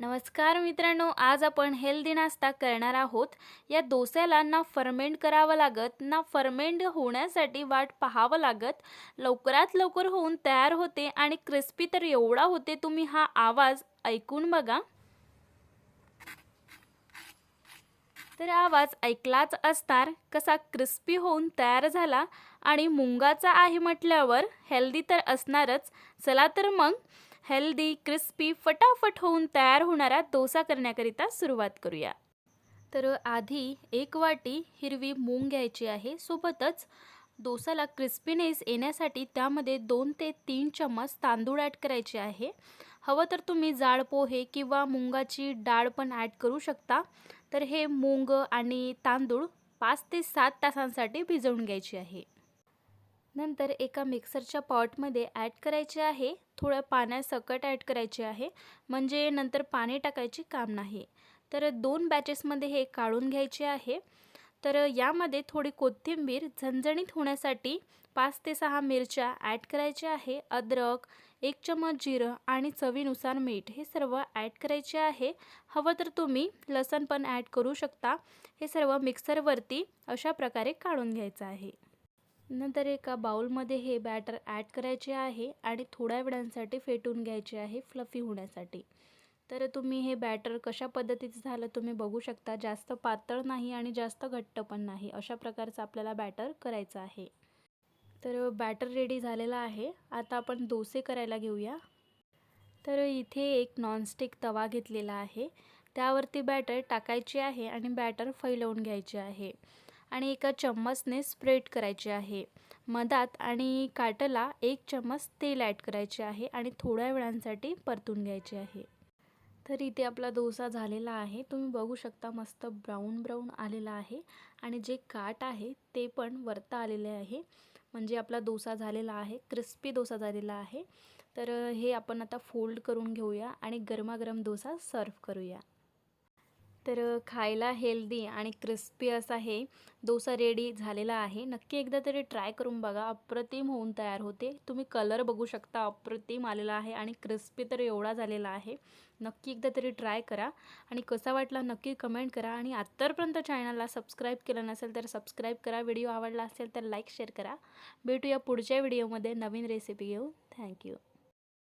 नमस्कार मित्रांनो आज आपण हेल्दी नाश्ता करणार आहोत. या डोस्याला ना फर्मेंट करावं लागत ना फर्मेंट होण्यासाठी वाट पाहावं लागत. लवकरात लवकर होऊन तयार होते आणि क्रिस्पी तर एवढा होते तुम्ही हा आवाज ऐकून बघा. तर आवाज ऐकलाच असणार कसा क्रिस्पी होऊन तयार झाला आणि मुंगाचा आहे म्हटल्यावर हेल्दी तर असणारच. चला तर मग हेल्दी क्रिस्पी फटाफट होऊन तयार होणारा डोसा करण्याकरिता सुरुवात करूया. तर आधी एक वाटी हिरवी मूग घ्यायची आहे. सोबतच डोसाला क्रिस्पीनेस येण्यासाठी त्यामध्ये दोन ते तीन चम्मच तांदूळ ॲड करायचे आहे. हवं तर तुम्ही जाड पोहे किंवा मुंगाची डाळ पण ॲड करू शकता. तर हे मूग आणि तांदूळ पाच ते सात तासांसाठी भिजवून घ्यायचे आहे. नंतर एका मिक्सरच्या पॉटमध्ये ॲड करायचे आहे. थोडं पाण्यासकट ॲड करायचे आहे. म्हणजे नंतर पाणी टाकायचे काम नाही. तर दोन बॅचेसमध्ये हे काढून घ्यायचे आहे. तर यामध्ये थोडी कोथिंबीर झणझणीत होण्यासाठी पाच ते सहा मिरच्या ॲड करायच्या आहे. अद्रक एक चमच जिरं आणि चवीनुसार मीठ हे सर्व ॲड करायचे आहे. हवं तर तुम्ही लसण पण ॲड करू शकता. हे सर्व मिक्सरवरती अशा प्रकारे काढून घ्यायचं आहे. नंतर एका बाउलमध्ये हे बॅटर ॲड करायचे आहे आणि थोड्या वेळांसाठी फेटून घ्यायचे आहे फ्लफी होण्यासाठी. तर तुम्ही हे बॅटर कशा पद्धतीचं झालं तुम्ही बघू शकता. जास्त पातळ नाही आणि जास्त घट्ट पण नाही. अशा प्रकारचं आपल्याला बॅटर करायचं आहे. तर बॅटर रेडी झालेला आहे. आता आपण डोसे करायला घेऊया. तर इथे एक नॉनस्टिक तवा घेतलेला आहे. त्यावरती बॅटर टाकायची आहे आणि बॅटर फैलवून घ्यायचे आहे. आणि एका चम्मचने स्प्रेड करायचे आहे. मधात आणि काटला एक चम्मच तेल ॲड करायचे आहे आणि थोड्या वेळांसाठी परतून घ्यायचे आहे. तर इथे आपला डोसा झालेला आहे. तुम्ही बघू शकता मस्त ब्राऊन ब्राऊन आलेला आहे आणि जे काट आहे ते पण वरता आलेले आहे. म्हणजे आपला डोसा झालेला आहे क्रिस्पी डोसा झालेला आहे. तर हे आपण आता फोल्ड करून घेऊया आणि गरमागरम डोसा सर्व करूया. तर खायला हेल्दी आणि क्रिस्पी असा हे डोसा रेडी झालेला आहे. नक्की एकदा तरी ट्राय करून बघा. अप्रतिम होऊन तयार होते. तुम्ही कलर बघू शकता. अप्रतिम आलेला आहे आणि क्रिस्पी तर एवढा झालेला आहे. नक्की एकदा तरी ट्राय करा आणि कसा वाटला नक्की कमेंट करा आणि आत्तापर्यंत चॅनलला सबस्क्राईब केलं नसेल तर सबस्क्राईब करा. व्हिडिओ आवडला असेल तर लाईक शेअर करा. भेटूया पुढच्या व्हिडिओमध्ये नवीन रेसिपी घेऊ थँक्यू.